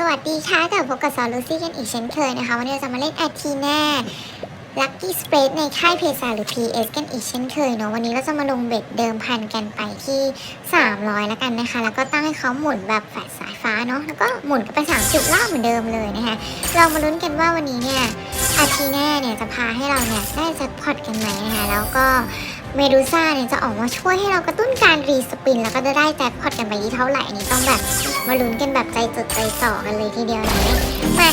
สวัสดีค่ะกับพบกับซอลลูซี่กันอีกเช่นเคยนะคะ วันนี้เราจะมาเล่นอาทีน่าลัคกี้สเปรดในค่ายเพซาหรือ PS กันอีกเช่นเคยเนาะวันนี้เราจะมาลงเบ็ดเดิมพันกันไปที่ 300 แล้วกันนะคะ แล้วก็ตั้งให้เขาหมุนแบบแฝดสายฟ้าเนาะแล้วก็หมุนกันไป30รอบเหมือนเดิมเลยนะคะเรามาลุ้นกันว่าวันนี้เนี่ยอาทีน่าเนี่ยจะพาให้เราเนี่ยได้แจ็คพอตกันไหมนะคะแล้วก็ เมดูซ่าเนี่ยจะออกมาช่วยให้เรากระตุ้นการรีสปิน แล้วก็จะได้แจ็คพอตกันไปที่เท่าไหร่อันนี้ต้องแบบมาลุ้นกันแบบใจจดใจจ่อกันเลยทีเดียวนะมา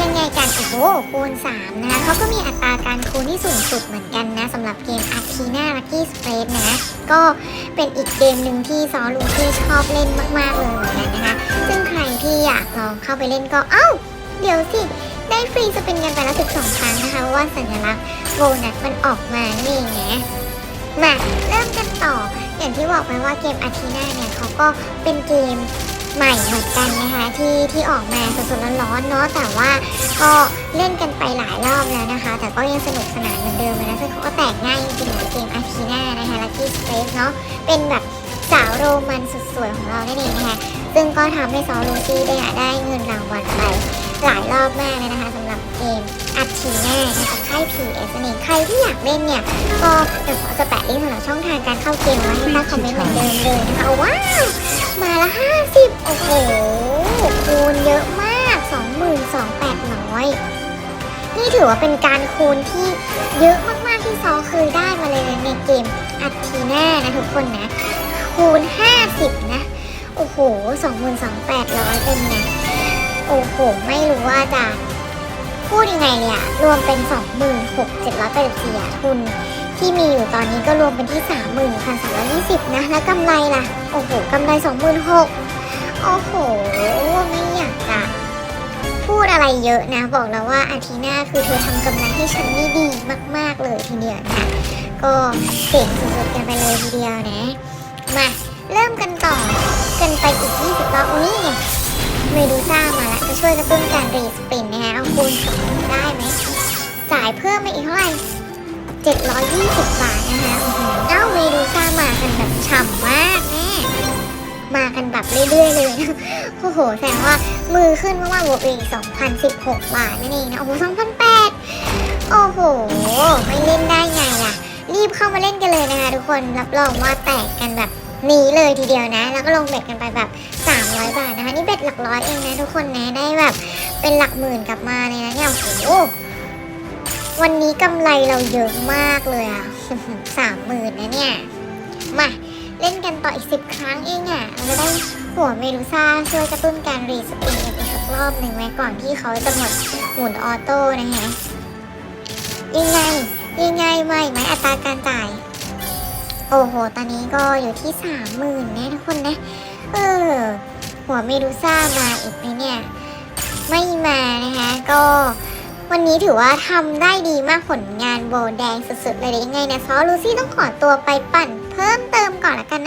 ยังไงกันโอ้โหคูณ 3 นะคะเขาก็มีอัตราการคูณที่สูงสุดเหมือนกันนะสำหรับเกม a t h e n a Lucky Spread นะ ก็เป็นอีกเกมหนึ่งที่ซอลูที่ชอบเล่นมาก ๆ เลยเหมือนกันนะคะ ซึ่งใครที่อยากลองเข้าไปเล่นก็เอ้า เดี๋ยวสิ ได้ฟรีสปินกันไปแล้ว12ครั้งนะคะเพราะว่าสัญลักษณ์โบนัสมันออกมานี่ไง มาเริ่มกันต่อ อย่างที่บอกไปว่าเกมอาทีนาเนี่ยเขาก็เป็นเกมใหม่เหมือนกันนะคะที่ที่ออกมาสดๆร้อนๆเนาะแต่ว่าก็เล่นกันไปหลายรอบแล้วนะคะ แต่ก็ยังสนุกสนานเหมือนเดิมเลยนะซึ่งเขาก็แตกง่ายจริงๆเกมอาทีนานะคะลัคกี้สเปซเนาะเป็นแบบสาวโรมันสุดสวยของเรานั่นเองนะคะซึ่งก็ทำให้ซอลูซี่ได้ได้เงินรางวัลไปหลายรอบมากเลยนะคะสำหรับเกม อัดทีแน่นะคะค่าย PS นั่นเองใครที่อยากเล่นเนี่ย ก็เดี๋ยวขอจะแปะลิงก์สำหรับช่องทางการเข้าเกมไว้ให้ใต้คอมเมนต์เหมือนเดิมเลยนะคะว้าวมาละ 50 โอ้โหคูณเยอะมาก 22,800 นี่ถือว่าเป็นการคูณที่เยอะมากๆที่ซอเคยได้มาเลยในเกมอัดทีแน่นะทุกคนนะ คูณ 50 นะ โอ้โห22,800เป็นไงโอ้โห ไม่รู้ว่าจะ พูดยังไงเนี่ย รวมเป็น 26,784อะทุน ที่มีอยู่ตอนนี้ก็รวมเป็นที่31,320 นะ แล้วกำไรล่ะ โอ้โหกำไร 26,000โอ้โห ไม่อยากจะพูดอะไรเยอะนะ บอกแล้วว่าอาทีน่าคือเธอทำกำไรให้ฉันนี่ดีมาก ๆ เลยทีเดียวนะก็เก่งสุดๆกันไปเลยทีเดียวนะ มา เริ่มกันต่อ กันไปอีก 20รอบโอ้นี่ไง เมดูซ่ามาแล้วจะช่วยกระตุ้นการรีสปินนะคะเอาคูณสองได้ไหมจ่ายเพิ่มมาอีกเท่าไหร่720 บาทนะคะอื้อหือเอ้าเมดูซ่ามากันแบบฉ่ำมากแม่มากันแบบเรื่อยๆเลยนะโอ้โหแสดงว่ามือขึ้นมากๆบวกอีก2,016 บาทนั่นเองนะโอ้โห2,008 โอ้โห ไม่เล่นได้ไงล่ะ รีบเข้ามาเล่นกันเลยนะคะทุกคนรับรองว่าแตกกันแบบ นี้เลยทีเดียวนะ แล้วก็ลงเบ็ดกันไปแบบ 300 บาทนะคะ นี่เบ็ดหลักร้อยเองนะทุกคนนะได้แบบเป็นหลักหมื่นกลับมาเลยนะเนี่ยโอ้โหวันนี้กำไรเราเยอะมากเลยอะสามหมื่นนะเนี่ย มาเล่นกันต่ออีกสิบครั้งเองอะเราจะได้หัวเมดูซ่าช่วยกระตุ้นการรีสปริงกันอีกสักรอบหนึ่งไว้ก่อนที่เขาจะหมดหมุนออโต้นะฮะยังไงยังไงไม่ไหมอัตราการจ่าย โอ้โห ตอนนี้ก็อยู่ที่สามหมื่นนะทุกคนนะ เออ หัวเมดูซ่ามาอีกไหมเนี่ย ไม่มานะคะ ก็วันนี้ถือว่าทำได้ดีมากผลงานโบแดงสุดๆเลยยวยังไงนะซอลูซี่ต้องขอตัวไปปั่นเพิ่มเติมก่อนละกันนะ